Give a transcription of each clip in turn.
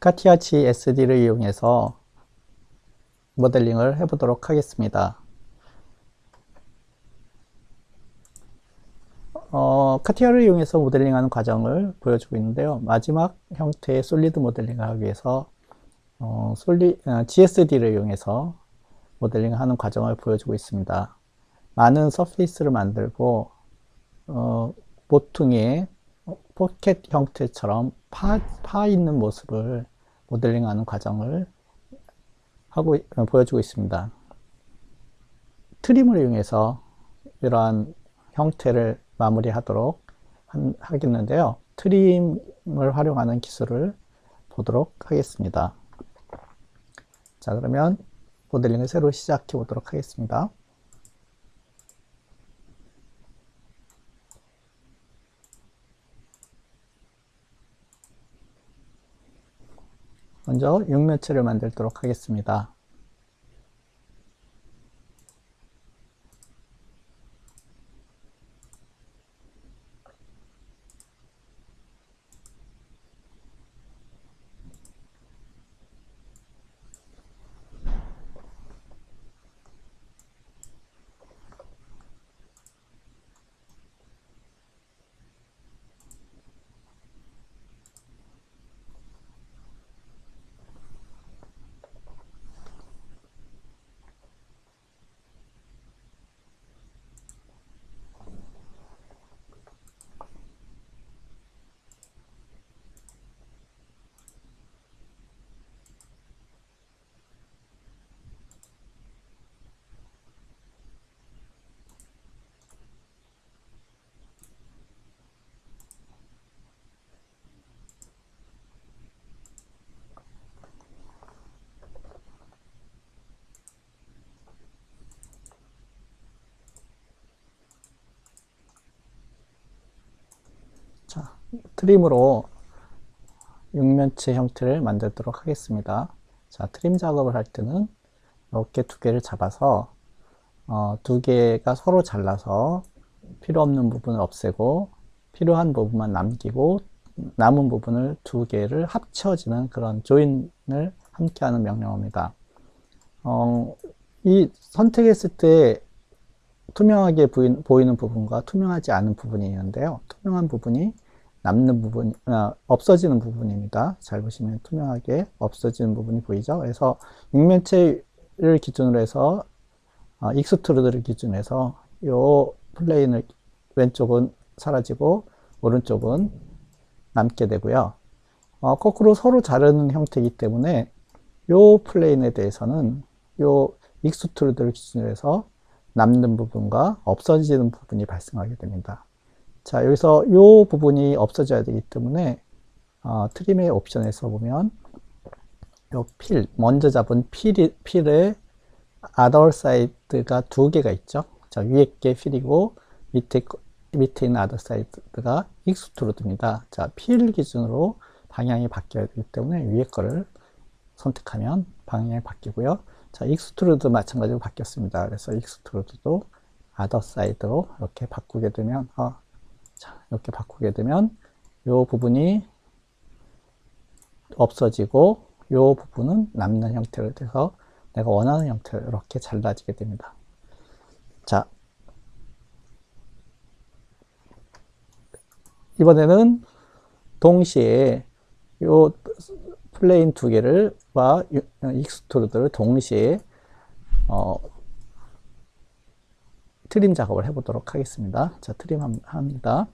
카티아치 SD를 이용해서 모델링을 해보도록 하겠습니다. 어, 카티아를 이용해서 모델링하는 과정을 보여주고 있는데요. 마지막 형태의 솔리드 모델링을 하기 위해서 어, 솔리, 어, GSD를 이용해서 모델링하는 과정을 보여주고 있습니다. 많은 서페이스를 만들고 어, 모퉁이의 포켓 형태처럼 파, 파 있는 모습을 모델링하는 과정을 하고 어, 보여주고 있습니다. 트림을 이용해서 이러한 형태를 마무리하도록 한, 하겠는데요. 트림을 활용하는 기술을 보도록 하겠습니다. 자, 그러면 모델링을 새로 시작해 보도록 하겠습니다. 먼저 육면체를 만들도록 하겠습니다. 자, 트림으로 육면체 형태를 만들도록 하겠습니다. 자, 트림 작업을 할 때는 이렇게 두 개를 잡아서 어, 두 개가 서로 잘라서 필요 없는 부분을 없애고 필요한 부분만 남기고 남은 부분을 두 개를 합쳐지는 그런 조인을 함께하는 명령어입니다. 어, 이 선택했을 때 투명하게 보이는 부분과 투명하지 않은 부분이 있는데요. 투명한 부분이 남는 부분, 어, 없어지는 부분입니다. 잘 보시면 투명하게 없어지는 부분이 보이죠. 그래서 육면체를 기준으로 해서 어, 익스트루드를 기준으로 해서 이 플레인을 왼쪽은 사라지고 오른쪽은 남게 되고요. 어, 거꾸로 서로 자르는 형태이기 때문에 이 플레인에 대해서는 이 익스트루드를 기준으로 해서 남는 부분과 없어지는 부분이 발생하게 됩니다. 자, 여기서 이 부분이 없어져야 되기 때문에 어, 트림의 옵션에서 보면 요 필, 먼저 잡은 필이, 필의 other side가 두 개가 있죠. 자, 위에 게 필이고 밑에 밑에 있는 other side가 익스트루드입니다. 자, 필 기준으로 방향이 바뀌어야 되기 때문에 위에 거를 선택하면 방향이 바뀌고요. 자, 익스트루드 마찬가지로 바뀌었습니다. 그래서 익스트루드도 other side로 이렇게 바꾸게 되면 어, 자, 이렇게 바꾸게 되면 이 부분이 없어지고 이 부분은 남는 형태로 돼서 내가 원하는 형태로 이렇게 잘라지게 됩니다. 자, 이번에는 동시에 이 플레인 두 개를 와 익스트루드를 동시에 어, 트림 작업을 해보도록 하겠습니다. 자, 트림 합니다.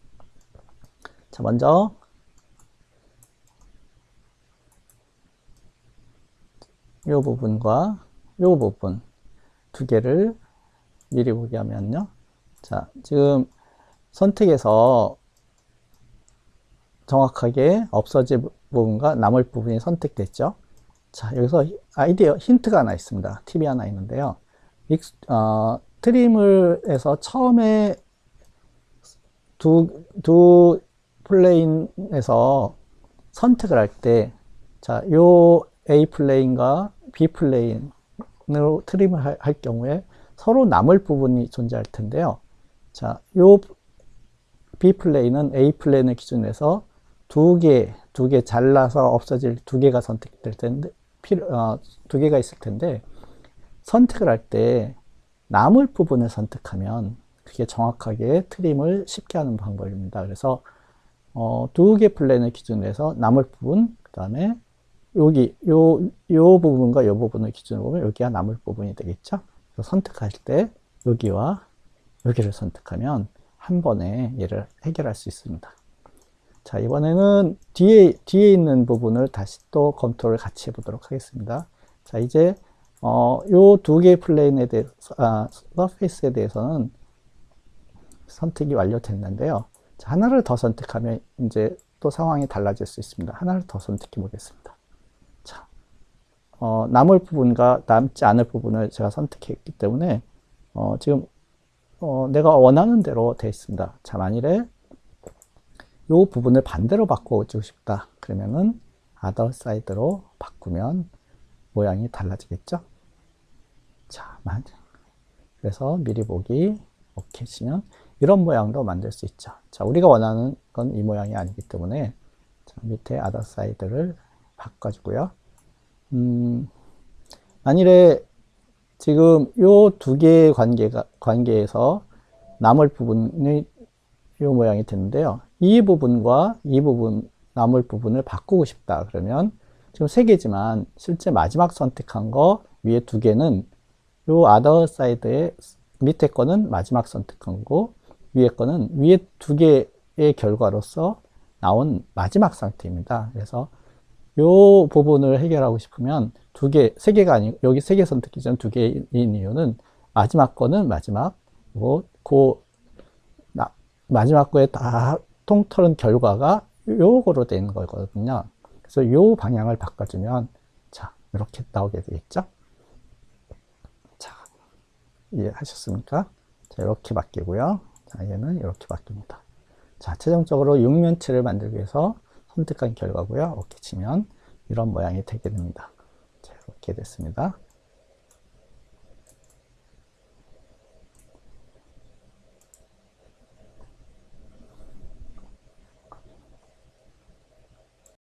자, 먼저 이 부분과 이 부분 두 개를 미리 보게 하면요. 자, 지금 선택에서 정확하게 없어질 부분과 남을 부분이 선택됐죠. 자, 여기서 아이디어 힌트가 하나 있습니다. 팁이 하나 있는데요. 어, 트림을 해서 처음에 두, 두 플레인에서 선택을 할 때, 자, 요 A 플레인과 B 플레인으로 트림을 할, 할 경우에 서로 남을 부분이 존재할 텐데요. 자, 요 B 플레인은 A 플레인을 기준으로 해서 두 개, 두 개 잘라서 없어질 두 개가 선택될 텐데 필요 어, 두 개가 있을 텐데 선택을 할 때 남을 부분을 선택하면 그게 정확하게 트림을 쉽게 하는 방법입니다. 그래서 어, 두 개 플랜을 기준으로 해서 남을 부분 그 다음에 여기 요, 요 부분과 요 부분을 기준으로 보면 여기가 남을 부분이 되겠죠. 선택할 때 여기와 여기를 선택하면 한 번에 얘를 해결할 수 있습니다. 자, 이번에는 뒤에, 뒤에 있는 부분을 다시 또 검토를 같이 해보도록 하겠습니다. 자, 이제, 어, 요 두 개의 플레인에 대해서, 아, 서페이스에 대해서는 선택이 완료됐는데요. 자, 하나를 더 선택하면 이제 또 상황이 달라질 수 있습니다. 하나를 더 선택해 보겠습니다. 자, 어, 남을 부분과 남지 않을 부분을 제가 선택했기 때문에, 어, 지금, 어, 내가 원하는 대로 되어 있습니다. 자, 만일에 이 부분을 반대로 바꿔주고 싶다. 그러면은 other side로 바꾸면 모양이 달라지겠죠? 자, 만 그래서 미리 보기 오케이 치면 이런 모양도 만들 수 있죠. 자, 우리가 원하는 건 이 모양이 아니기 때문에 자, 밑에 other side를 바꿔주고요. 음, 만일에 지금 요 두 개의 관계가 관계에서 남을 부분이 이 모양이 되는데요. 이 부분과 이 부분, 남을 부분을 바꾸고 싶다. 그러면 지금 세 개지만 실제 마지막 선택한 거 위에 두 개는 요 other side의 밑에 거는 마지막 선택한 거고 위에 거는 위에 두 개의 결과로서 나온 마지막 상태입니다. 그래서 요 부분을 해결하고 싶으면 두 개, 세 개가 아니고 여기 세 개 선택 기준 두 개인 이유는 마지막 거는 마지막, 뭐, 그 마지막 거에 다 통틀은 결과가 요거로 된 거거든요. 그래서 요 방향을 바꿔주면 자 이렇게 나오게 되겠죠. 자 이해하셨습니까? 자 이렇게 바뀌고요. 자 얘는 이렇게 바뀝니다. 자 최종적으로 육면체를 만들기 위해서 선택한 결과고요. 이렇게 치면 이런 모양이 되게 됩니다. 자 이렇게 됐습니다.